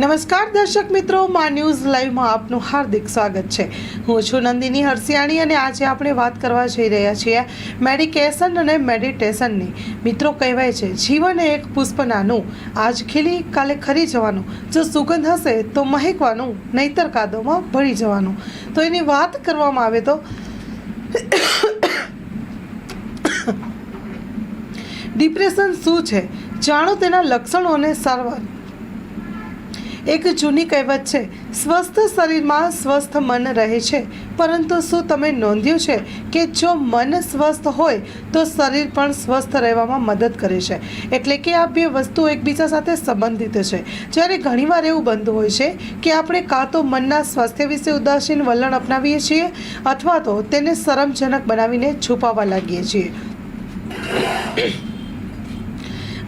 નમસ્કાર દર્શક મિત્રો, મા ન્યૂઝ લાઈવમાં આપનું હાર્દિક સ્વાગત છે. હું છું નંદિની હરસિયાણી અને આજે આપણે વાત કરવા જઈ રહ્યા છીએ મેડિકેશન અને મેડિટેશનની. મિત્રો કહેવાય છે, જીવન એક પુષ્પનાનું, આજ ખીલી કાલે ખરી જવાનું. જો સુગંધ હશે તો મહેકવાનું, નહીતર કાદોમાં ભળી જવાનું. તો એની વાત કરવામાં આવે તો ડિપ્રેશન શું છે? જાણો તેના લક્ષણો અને સારવાર. એક જૂની કહેવત છે, સ્વસ્થ શરીરમાં સ્વસ્થ મન રહે છે. પરંતુ શું તમે નોંધ્યું છે કે જો મન સ્વસ્થ હોય, તો શરીર પણ સ્વસ્થ રહેવામાં મદદ કરે છે? એટલે કે આ બે વસ્તુ એકબીજા સાથે સંબંધિત છે. જ્યારે ઘણીવાર એવું બનતું હોય છે કે આપણે કાં તો મનના સ્વાસ્થ્ય વિશે ઉદાસીન વલણ અપનાવીએ છીએ, અથવા તો તેને શરમજનક બનાવીને છુપાવવા લાગીએ છીએ.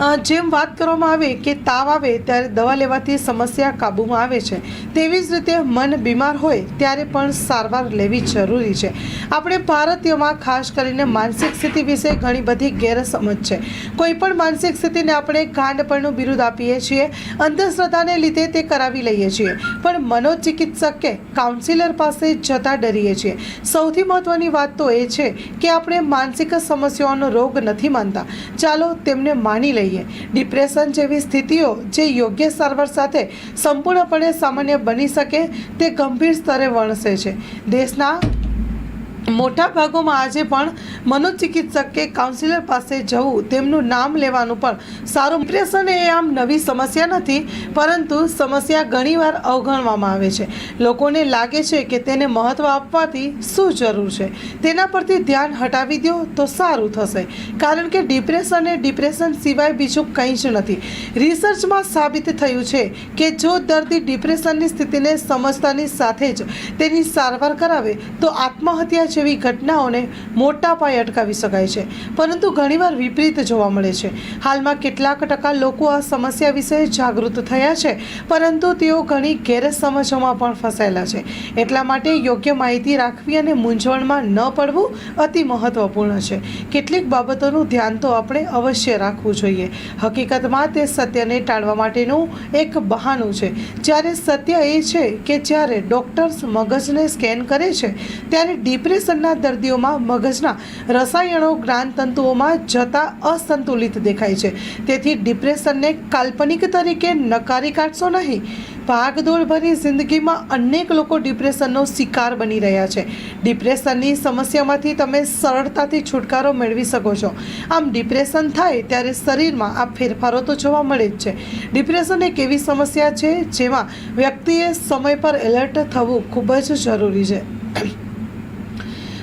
જેમ વાત કરવામાં આવે કે તાવ આવે ત્યારે દવા લેવાથી સમસ્યા કાબૂમાં આવે છે. તેવી જ રીતે મન બીમાર હોય ત્યારે પણ સારવાર લેવી જરૂરી છે. આપણે ભારતીયોમાં ખાસ કરીને માનસિક સ્થિતિ વિશે ઘણી બધી ગેરસમજ છે. કોઈ પણ માનસિક સ્થિતિને આપણે ગાંડપણનું બિરુદ આપીએ છીએ, અંધશ્રદ્ધાને લીધે તે કરાવી લઈએ છીએ. પણ મનોચિકિત્સક કાઉન્સિલર પાસે જતા ડરીએ છીએ. સૌથી મહત્ત્વની વાત તો એ છે કે આપણે માનસિક સમસ્યાઓનો રોગ નથી માનતા. ચાલો તેમને માની લઈએ. ડિપ્રેશન જેવી સ્થિતિઓ જે યોગ્ય સારવાર સાથે સંપૂર્ણપણે સામાન્ય બની શકે તે ગંભીર સ્તરે વણસે છે. દેશના મોટા ભાગોમાં આજે પણ મનોચિકિત્સક કે કાઉન્સિલર પાસે જવું, તેમનું નામ લેવાનું પણ સારું. ડિપ્રેશન એ આમ નવી સમસ્યા નથી, પરંતુ સમસ્યા ઘણીવાર અવગણવામાં આવે છે. લોકોને લાગે છે કે તેને મહત્ત્વ આપવાથી શું જરૂર છે? તેના પરથી ધ્યાન હટાવી દો તો સારું થશે. કારણ કે ડિપ્રેશન એ ડિપ્રેશન સિવાય બીજું કંઈ જ નથી. રિસર્ચમાં સાબિત થયું છે કે જો દર્દી ડિપ્રેશનની સ્થિતિને સમજતાની સાથે જ તેની સારવાર કરાવે, તો આત્મહત્યા જેવી ઘટનાઓને મોટા પાયે અટકાવી શકાય છે. પરંતુ ઘણીવાર વિપરીત જોવા મળે છે. હાલમાં કેટલાક ટકા લોકો આ સમસ્યા વિશે જાગૃત થયા છે, પરંતુ તેઓ ઘણી ગેરસમજોમાં પણ ફસાયેલા છે. એટલા માટે યોગ્ય માહિતી રાખવી અને મૂંઝવણમાં ન પડવું અતિ મહત્વપૂર્ણ છે. કેટલીક બાબતોનું ધ્યાન તો આપણે અવશ્ય રાખવું જોઈએ. હકીકતમાં તે સત્યને ટાળવા માટેનું એક બહાનું છે. જ્યારે સત્ય એ છે કે જ્યારે ડૉક્ટર્સ મગજને સ્કેન કરે છે, ત્યારે ડિપ્રેશનના દર્દીઓમાં મગજના રસાયણો, જ્ઞાનતંતુઓમાં જતા અસંતુલિત દેખાય છે. તેથી ડિપ્રેશનને કાલ્પનિક તરીકે નકારી કાઢશો નહીં. ભાગદોડ ભરી જિંદગીમાં અનેક લોકો ડિપ્રેશનનો શિકાર બની રહ્યા છે. ડિપ્રેશનની સમસ્યામાંથી તમે સરળતાથી છુટકારો મેળવી શકો છો. આમ ડિપ્રેશન થાય ત્યારે શરીરમાં આ ફેરફારો તો જોવા મળે જ છે. ડિપ્રેશન એક એવી સમસ્યા છે જેમાં વ્યક્તિએ સમય પર એલર્ટ થવું ખૂબ જ જરૂરી છે.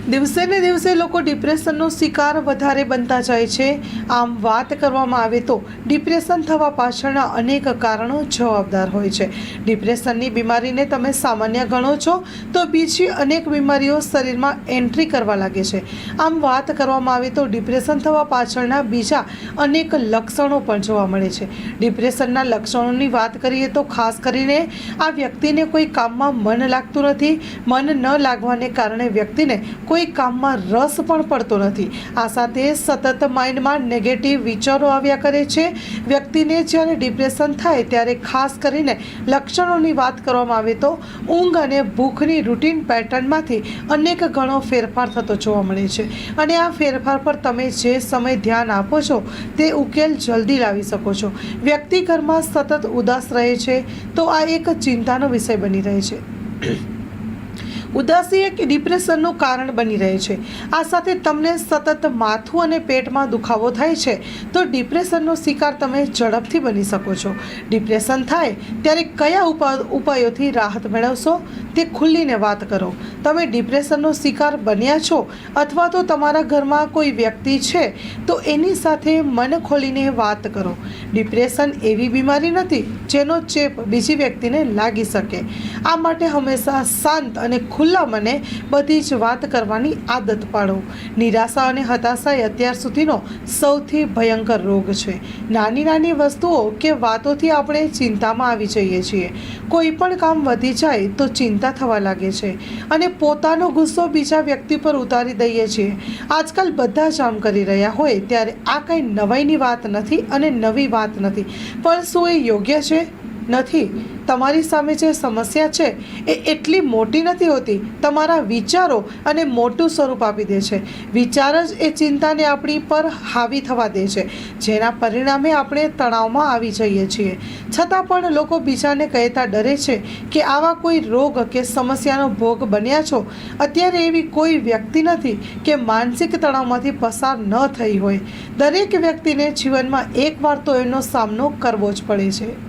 દિવસે ને દિવસે લોકો ડિપ્રેશનનો શિકાર વધારે બનતા જાય છે. આમ વાત કરવામાં આવે તો ડિપ્રેશન થવા પાછળના અનેક કારણો જવાબદાર હોય છે. ડિપ્રેશનની બીમારીને તમે સામાન્ય ગણો છો તો બીજી અનેક બીમારીઓ શરીરમાં એન્ટ્રી કરવા લાગે છે. આમ વાત કરવામાં આવે તો ડિપ્રેશન થવા પાછળના બીજા અનેક લક્ષણો પણ જોવા મળે છે. ડિપ્રેશનના લક્ષણોની વાત કરીએ તો ખાસ કરીને આ વ્યક્તિને કોઈ કામમાં મન લાગતું નથી. મન ન લાગવાને કારણે વ્યક્તિને કોઈ કામમાં રસ પણ પડતો નથી. આ સાથે સતત માઇન્ડમાં નેગેટિવ વિચારો આવ્યા કરે છે. વ્યક્તિને જ્યારે ડિપ્રેશન થાય ત્યારે ખાસ કરીને લક્ષણોની વાત કરવામાં આવે તો ઊંઘ અને ભૂખની રૂટીન પેટર્નમાંથી અનેક ઘણો ફેરફાર થતો જોવા મળે છે. અને આ ફેરફાર પર તમે જે સમય ધ્યાન આપો છો તે ઉકેલ જલ્દી લાવી શકો છો. વ્યક્તિ ઘરમાં સતત ઉદાસ રહે છે તો આ એક ચિંતાનો વિષય બની રહે છે. ઉદાસી એક ડિપ્રેશનનું કારણ બની રહે છે. આ સાથે તમને સતત માથું અને પેટમાં દુખાવો થાય છે, તો ડિપ્રેશનનો શિકાર તમે ઝડપથી બની શકો છો. ડિપ્રેશન થાય ત્યારે કયા ઉપા ઉપાયોથી રાહત મેળવશો? તે ખુલ્લીને વાત કરો. તમે ડિપ્રેશનનો શિકાર બન્યા છો અથવા તો તમારા ઘરમાં કોઈ વ્યક્તિ છે, તો એની સાથે મન ખોલીને વાત કરો. ડિપ્રેશન એવી બીમારી નથી જેનો ચેપ બીજી વ્યક્તિને લાગી શકે. આ માટે હંમેશા શાંત અને ખુલ્લા મને બધી જ વાત કરવાની આદત પાડો. નિરાશા અને હતાશા એ અત્યાર સુધીનો સૌથી ભયંકર રોગ છે. નાની નાની વસ્તુઓ કે વાતોથી આપણે ચિંતામાં આવી જઈએ છીએ. કોઈ પણ કામ વધી જાય તો ચિંતા થવા લાગે છે અને પોતાનો ગુસ્સો બીજા વ્યક્તિ પર ઉતારી દઈએ છીએ. આજકાલ બધા જ આમ કરી રહ્યા હોય, ત્યારે આ કંઈ નવાઈની વાત નથી અને નવી વાત નથી. પણ શું એ યોગ્ય છે? નથી. તમારી સામે જે સમસ્યા છે, એ એટલી મોટી નથી હોતી. તમારા વિચારો અને મોટું સ્વરૂપ આપી દે છે. વિચાર જ એ ચિંતાને આપણી પર હાવી થવા દે છે. જેના પરિણામે આપણે તણાવમાં આવી જઈએ છીએ. છતાં પણ લોકો બીજાને કહેતા ડરે છે કે આવા કોઈ રોગ કે સમસ્યાનો ભોગ બન્યા છો? અત્યારે એવી કોઈ વ્યક્તિ નથી કે માનસિક તણાવમાંથી પસાર ન થઈ હોય. દરેક વ્યક્તિને જીવનમાં એકવાર તો એનો સામનો કરવો જ પડે છે.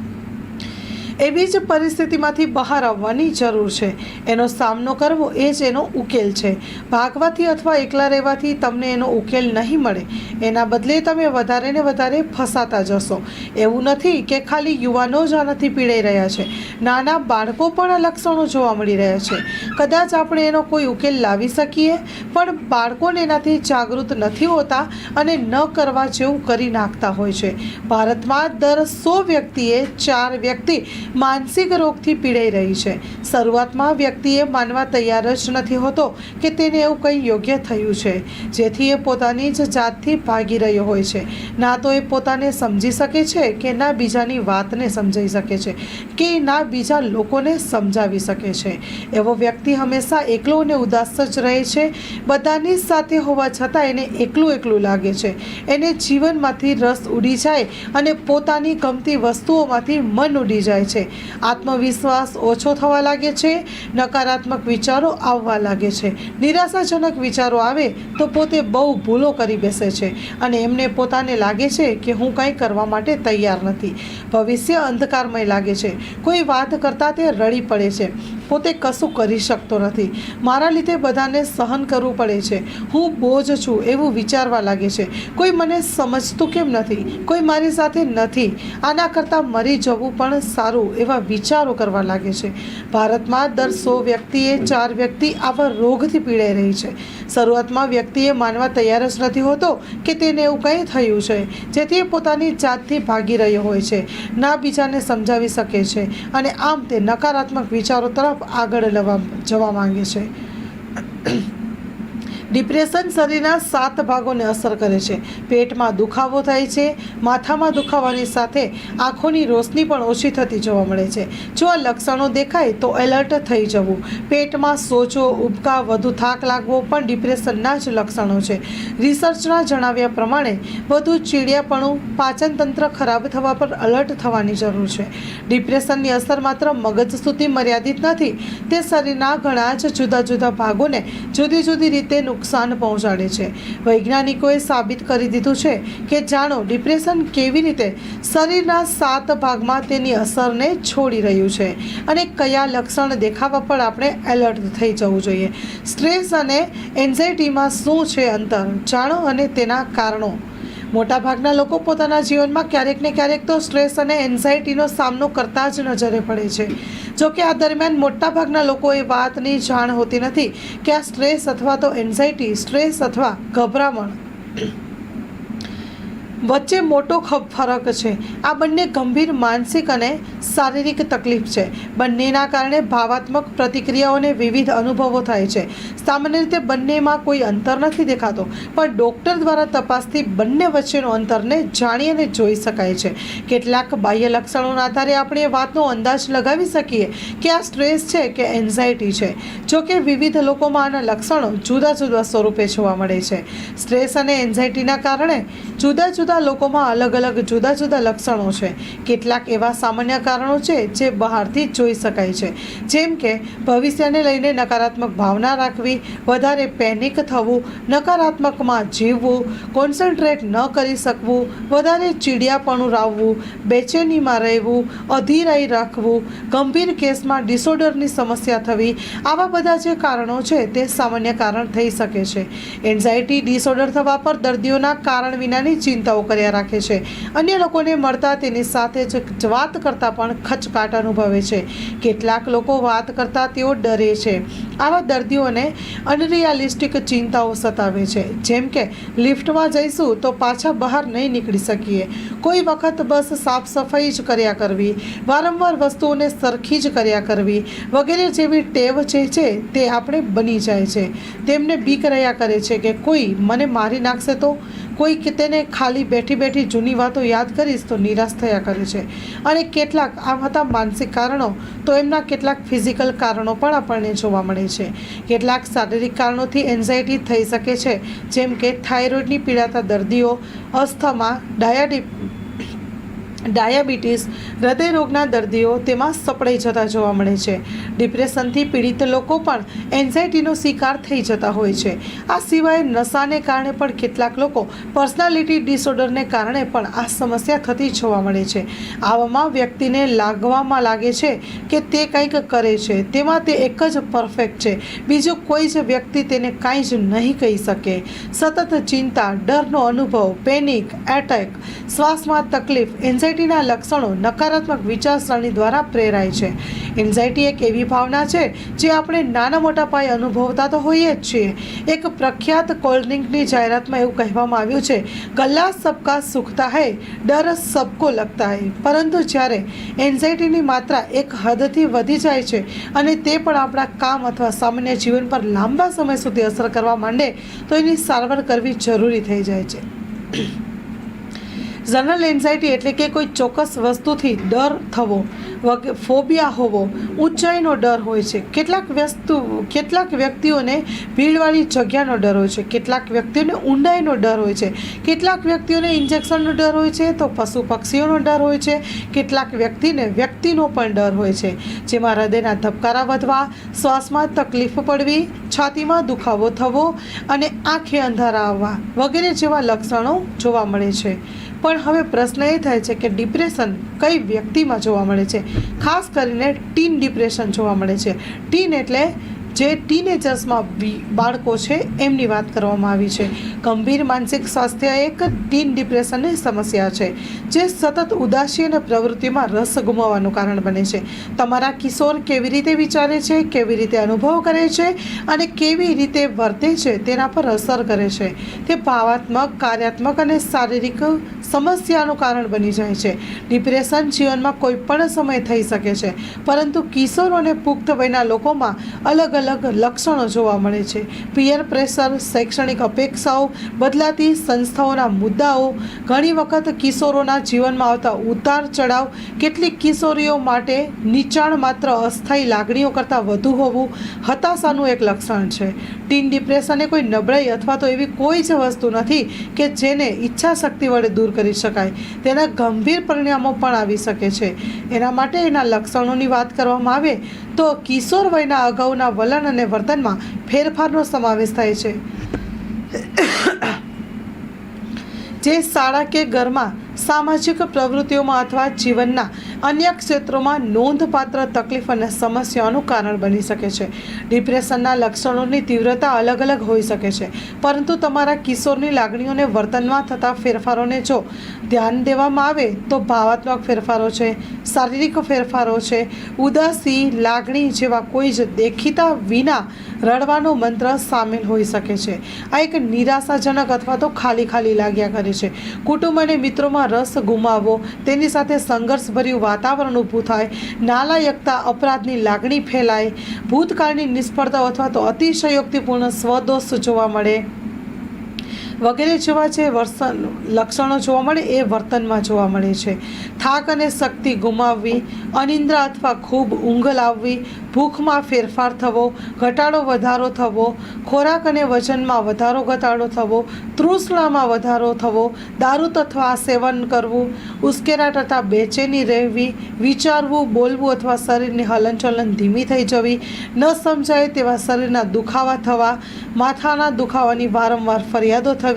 એવી જ પરિસ્થિતિમાંથી બહાર આવવાની જરૂર છે. એનો સામનો કરવો એ જ એનો ઉકેલ છે. ભાગવાથી અથવા એકલા રહેવાથી તમને એનો ઉકેલ નહીં મળે. એના બદલે તમે વધારે ને વધારે ફસાતા જશો. એવું નથી કે ખાલી યુવાનો જ આનાથી પીડાઈ રહ્યા છે. નાના બાળકો પણ આ લક્ષણો જોવા મળી રહ્યા છે. કદાચ આપણે એનો કોઈ ઉકેલ લાવી શકીએ, પણ બાળકોને એનાથી જાગૃત નથી હોતા અને ન કરવા જેવું કરી નાખતા હોય છે. ભારતમાં દર સો વ્યક્તિએ ચાર વ્યક્તિ માનસિક રોગથી પીડાઈ રહી છે. શરૂઆતમાં વ્યક્તિએ માનવા તૈયાર જ નથી હોતો કે તેને એવું કંઈ યોગ્ય થયું છે. જેથી એ પોતાની જ જાતથી ભાગી રહ્યો હોય છે. ના તો એ પોતાને સમજી શકે છે કે ના બીજાની વાતને સમજાઈ શકે છે કે ના બીજા લોકોને સમજાવી શકે છે. એવો વ્યક્તિ હંમેશા એકલો અને ઉદાસ જ રહે છે. બધાની સાથે હોવા છતાં એને એકલું એકલું લાગે છે. એને જીવનમાંથી રસ ઉડી જાય અને પોતાની ગમતી વસ્તુઓમાંથી મન ઉડી જાય છે. આત્મવિશ્વાસ ઓછો થવા લાગે છે, નકારાત્મક વિચારો આવવા લાગે છે. નિરાશાજનક વિચારો આવે તો પોતે બહુ ભૂલો કરી બેસે છે અને એમને પોતાને લાગે છે કે હું કંઈ કરવા માટે તૈયાર નથી. ભવિષ્ય અંધકારમય લાગે છે. કોઈ વાત કરતાં તે રડી પડે છે. પોતે કશું કરી શકતો નથી. મારા લીધે બધાને સહન કરવું પડે છે. હું બોજ છું એવું વિચારવા લાગે છે. કોઈ મને સમજતું કેમ નથી? કોઈ મારી સાથે નથી. આના કરતાં મરી જવું પણ સારું એવા વિચારો કરવા લાગે છે. ભારતમાં દર સો વ્યક્તિએ ચાર વ્યક્તિ આવા રોગથી પીડાઈ રહી છે. શરૂઆતમાં વ્યક્તિએ માનવા તૈયાર જ નથી હોતો કે તેને એવું કંઈ થયું છે. જેથી એ પોતાની જાતથી ભાગી રહ્યો હોય છે. ના બીજાને સમજાવી શકે છે. અને આમ તે નકારાત્મક વિચારો તરફ આગળ લવા જવા માંગે છે. ડિપ્રેશન શરીરના સાત ભાગોને અસર કરે છે. પેટમાં દુખાવો થાય છે, માથામાં દુખાવાની સાથે આંખોની રોશની પણ ઓછી થતી જોવા મળે છે. જો આ લક્ષણો દેખાય તો એલર્ટ થઈ જવું. પેટમાં સોજો, ઉબકા, વધુ થાક લાગવો પણ ડિપ્રેશનના જ લક્ષણો છે. રિસર્ચના જણાવ્યા પ્રમાણે, વધુ ચીડિયાપણું પાચનતંત્ર ખરાબ થવા પર એલર્ટ થવાની જરૂર છે. ડિપ્રેશનની અસર માત્ર મગજ સુધી મર્યાદિત નથી, તે શરીરના ઘણા જ જુદા જુદા ભાગોને જુદી જુદી રીતે નુકસાન પહોંચાડે છે. વૈજ્ઞાનિકોએ સાબિત કરી દીધું છે કે જાણો, ડિપ્રેશન કેવી રીતે શરીરના સાત ભાગમાં તેની અસરને છોડી રહ્યું છે અને કયા લક્ષણ દેખાવા પર આપણે એલર્ટ થઈ જવું જોઈએ. સ્ટ્રેસ અને એન્ઝાયટીમાં શું છે અંતર? જાણો અને તેના કારણો. મોટાભાગના લોકો પોતાના જીવનમાં ક્યારેક ને ક્યારેક તો સ્ટ્રેસ અને એન્ઝાયટીનો સામનો કરતા જ નજરે પડે છે. જો કે આ દરમિયાન મોટાભાગના લોકો એ વાતની જાણ હોતી નથી કે આ સ્ટ્રેસ અથવા તો એન્ઝાયટી, સ્ટ્રેસ અથવા ગભરામણ વચ્ચે મોટો ફરક છે. આ બંને ગંભીર માનસિક અને શારીરિક તકલીફ છે. બંનેના કારણે ભાવાત્મક પ્રતિક્રિયાઓને વિવિધ અનુભવો થાય છે. સામાન્ય રીતે બંનેમાં કોઈ અંતર નથી દેખાતો, પણ ડૉક્ટર દ્વારા તપાસથી બંને વચ્ચેનો અંતરને જાણી અને જોઈ શકાય છે. કેટલાક બાહ્ય લક્ષણોના આધારે આપણે એ વાતનો અંદાજ લગાવી શકીએ કે આ સ્ટ્રેસ છે કે એન્ઝાયટી છે. જો કે વિવિધ લોકોમાં આના લક્ષણો જુદા જુદા સ્વરૂપે જોવા મળે છે. સ્ટ્રેસ અને એન્ઝાયટીના કારણે જુદા જુદા લોકોમાં અલગ અલગ જુદા જુદા લક્ષણો છે. કેટલાક એવા સામાન્ય કારણો છે જે બહારથી જોઈ શકાય છે. જેમ કે, ભવિષ્યને લઈને નકારાત્મક ભાવના રાખવી, વધારે પેનિક થવું, નકારાત્મકમાં જીવવું કોન્સન્ટ્રેટ ન કરી શકવું, વધારે ચીડિયાપણું રાવવું, બેચેનીમાં રહેવું, અધીરાઈ રાખવું, ગંભીર કેસમાં ડિસઓર્ડરની સમસ્યા થવી, આવા બધા જે કારણો છે તે સામાન્ય કારણ થઈ શકે છે. એન્ઝાયટી ડિસઓર્ડર થવા પર દર્દીઓના કારણ વિનાની ચિંતાઓ કર્યા રાખે છે. અન્ય લોકોને મળતા તેની સાથે જ વાત કરતાં પણ ખચકાટ અનુભવે છે. કેટલાક લોકો વાત કરતાં તેઓ ડરે છે. આવા દર્દીઓને અનરિયાલિસ્ટિક ચિંતાઓ સતાવે છે. જેમ કે, લિફ્ટમાં જઈશું તો પાછા બહાર નહીં નીકળી શકીએ. કોઈ વખત બસ સાફ સફાઈ જ કર્યા કરવી, વારંવાર વસ્તુઓને સરખી જ કર્યા કરવી, વગેરે જેવી ટેવ જે છે તે આપણે બની જાય છે. તેમને બીક રહ્યા કરે છે કે, કોઈ, મને મારી નાખશે તો? કોઈ કે તેને ખાલી બેઠી બેઠી જૂની વાતો યાદ કરીશ તો નિરાશ થયા કરે છે. અને કેટલાક આમ હતા માનસિક કારણો, તો એમના કેટલાક ફિઝિકલ કારણો પણ આપણને જોવા મળે છે. કેટલાક શારીરિક કારણોથી એન્ઝાયટી થઈ શકે છે, જેમ કે થાઇરોઇડની પીડાતા દર્દીઓ, અસ્થમા ડાયાડી ડાયાબિટીસ, હૃદયરોગના દર્દીઓ તેમાં સપડાઈ જતા જોવા મળે છે. ડિપ્રેશનથી પીડિત લોકો પણ એન્ઝાયટીનો શિકાર થઈ જતા હોય છે. આ સિવાય નશાને કારણે પણ કેટલાક લોકો પર્સનાલિટી ડિસઓર્ડરને કારણે પણ આ સમસ્યા થતી જોવા મળે છે. આવામાં વ્યક્તિને લાગવામાં લાગે છે કે તે કંઈક કરે છે. તેમાં તે એક જ પરફેક્ટ છે. બીજો કોઈ જ વ્યક્તિ તેને કાંઈ જ નહીં કહી શકે. સતત ચિંતા, ડરનો અનુભવ, પેનિક, એટેક, શ્વાસમાં તકલીફ એન્ઝાયટીના લક્ષણો નકારાત્મક વિચારસરણી દ્વારા પ્રેરાય છે. એન્ઝાયટી એક એવી ભાવના છે જે આપણે નાના મોટા પાયે અનુભવતા તો હોઈએ જ છીએ. એક પ્રખ્યાત કોલ્ડ્રિંકની જાહેરાતમાં એવું કહેવામાં આવ્યું છે ગલ્લા સબકા સુખતા હૈ, ડર સબકો લગતા હૈ. પરંતુ જ્યારે એન્ઝાયટીની માત્રા એક હદથી વધી જાય છે અને તે પણ આપણા કામ અથવા સામાન્ય જીવન પર લાંબા સમય સુધી અસર કરવા માંડે, તો એની સારવાર કરવી જરૂરી થઈ જાય છે. જનરલ એન્ઝાયટી એટલે કે કોઈ ચોક્કસ વસ્તુથી ડર થવો ફોબિયા હોવો, ઊંચાઈનો ડર હોય છે. કેટલાક વસ્તુ કેટલાક વ્યક્તિઓને ભીડવાળી જગ્યાનો ડર હોય છે. કેટલાક વ્યક્તિઓને ઊંડાઈનો ડર હોય છે. કેટલાક વ્યક્તિઓને ઇન્જેક્શનનો ડર હોય છે તો પશુ પક્ષીઓનો ડર હોય છે. કેટલાક વ્યક્તિને વ્યક્તિનો પણ ડર હોય છે. જેમાં હૃદયના ધબકારા વધવા, શ્વાસમાં તકલીફ પડવી, છાતીમાં દુખાવો થવો અને આંખે અંધારા આવવા વગેરે જેવા લક્ષણો જોવા મળે છે. પણ હવે પ્રશ્ન એ થાય છે કે ડિપ્રેશન કઈ વ્યક્તિમાં જોવા મળે છે? ખાસ કરીને ટીન ડિપ્રેશન જોવા મળે છે. ટીન એટલે જે ટીનેજર્સમાં બાળકો છે, એમની વાત કરવામાં આવી છે. ગંભીર માનસિક સ્વાસ્થ્ય એક ટીન ડિપ્રેશનની સમસ્યા છે, જે સતત ઉદાસી અને પ્રવૃત્તિમાં રસ ગુમાવવાનું કારણ બને છે. તમારા કિશોર કેવી રીતે વિચારે છે, કેવી રીતે અનુભવ કરે છે અને કેવી રીતે વર્તે છે, તેના પર અસર કરે છે. તે ભાવાત્મક, કાર્યાત્મક અને શારીરિક સમસ્યાનું કારણ બની જાય છે. ડિપ્રેશન જીવનમાં કોઈ પણ સમય થઈ શકે છે, પરંતુ કિશોર અને પુખ્ત વયના લોકોમાં અલગ અલગ લક્ષણો જોવા મળે છે. પિયર પ્રેશર શૈક્ષણિક અપેક્ષાઓ, બદલાતી સંસ્થાઓના મુદ્દાઓ, ઘણી વખત કિશોરોના જીવનમાં આવતા ઉતાર ચઢાવ, કેટલીક કિશોરીઓ માટે નીચાણ માત્ર અસ્થાયી લાગણીઓ કરતાં વધુ હોવું હતાશાનું એક લક્ષણ છે. ટીન ડિપ્રેશન એ કોઈ નબળાઈ અથવા તો એવી કોઈ જ વસ્તુ નથી કે જેને ઈચ્છા શક્તિ વડે દૂર કરી શકાય. તેના ગંભીર પરિણામો પણ આવી શકે છે. એના માટે એના લક્ષણોની વાત કરવામાં આવે તો કિશોર વયના અગાઉના વલણ અને વર્તનમાં ફેરફારનો સમાવેશ થાય છે. જે શાળા કે ઘરમાં સામાજિક પ્રવૃત્તિઓમાં અથવા જીવનના અન્ય ક્ષેત્રોમાં નોંધપાત્ર તકલીફ અને સમસ્યાઓનું કારણ બની શકે છે. ડિપ્રેશનના લક્ષણોની તીવ્રતા અલગ અલગ હોઈ શકે છે. પરંતુ તમારા કિશોરની લાગણીઓને વર્તનમાં થતા ફેરફારોને જો ધ્યાન દેવામાં આવે તો ભાવાત્મક ફેરફારો છે, શારીરિક ફેરફારો છે. ઉદાસી, લાગણી જેવા કોઈ જ દેખીતા વિના રડવાનો મંત્ર સામેલ હોઈ શકે છે. આ એક નિરાશાજનક અથવા તો ખાલી ખાલી લાગ્યા કરે છે. કુટુંબ અને મિત્રોમાં રસ ગુમાવવો તેની સાથે સંઘર્ષભર્યું વાતાવરણ ઊભું થાય, નાલાયકતા, અપરાધની લાગણી ફેલાય, ભૂતકાળની નિષ્ફળતાઓ અથવા તો અતિશયોક્તિપૂર્ણ સ્વદોષ જોવા મળે. વગેરે જેવા જે વર્તન, લક્ષણો જોવા મળે એ વર્તનમાં જોવા મળે છે. થાક અને શક્તિ ગુમાવવી, અનિંદ્રા અથવા ખૂબ ઊંઘ લાવવી, ભૂખમાં ફેરફાર થવો, ઘટાડો વધારો થવો, ખોરાક અને વજનમાં વધારો ઘટાડો થવો, તૃષ્ણામાં વધારો થવો, દારૂ તથા સેવન કરવું ઉશ્કેરાટ તથા બેચેની રહેવી, વિચારવું, બોલવું અથવા શરીરની હલનચલન ધીમી થઈ જવી, ન સમજાય તેવા શરીરના દુખાવા થવા, માથાના દુખાવાની વારંવાર ફરિયાદો થવી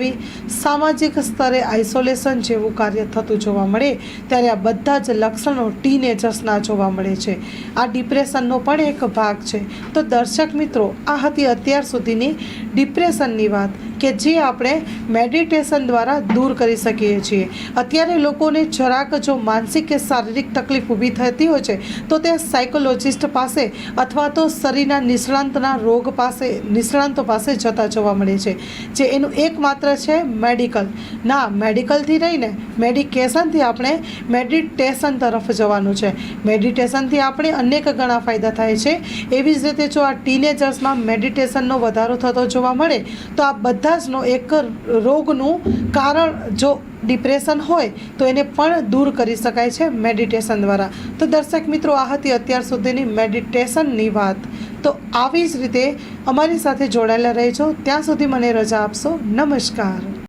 સામાજિક સ્તરે આઇસોલેશન જેવું કાર્ય થતું જોવા મળે, ત્યારે આ બધા જ લક્ષણો ટીનેજર્સના જોવા મળે છે. આ ડિપ્રેશનનો પણ એક ભાગ છે. તો દર્શક મિત્રો, આ હતી અત્યાર સુધીની ડિપ્રેશનની વાત. કે જે આપણે મેડિટેશન દ્વારા દૂર કરી શકીએ છીએ. અત્યારે લોકોને જરાક જો માનસિક કે શારીરિક તકલીફ ઊભી થતી હોય છે, તો તે સાયકોલોજિસ્ટ પાસે અથવા તો શરીરના નિષ્ણાંતના રોગ પાસે, નિષ્ણાંતો પાસે જતા જોવા મળે છે. જે એનું એકમાત્ર છે મેડિકલ ના મેડિકલથી રહીને મેડિકેશનથી આપણે મેડિટેશન તરફ જવાનું છે. મેડિટેશનથી આપણે અનેક ઘણા ફાયદા થાય છે. એવી જ રીતે જો આ ટીનેજર્સમાં મેડિટેશનનો વધારો થતો જોવા મળે, તો આ બધા બધા એક રોગનું કારણ જો ડિપ્રેશન હોય, તો એને પણ દૂર કરી શકાય છે મેડિટેશન દ્વારા. તો દર્શક મિત્રો, આ હતી અત્યાર સુધીની મેડિટેશનની વાત. તો આવી જ રીતે અમારી સાથે જોડાયેલા રહેજો. ત્યાં સુધી મને રજા આપશો. નમસ્કાર.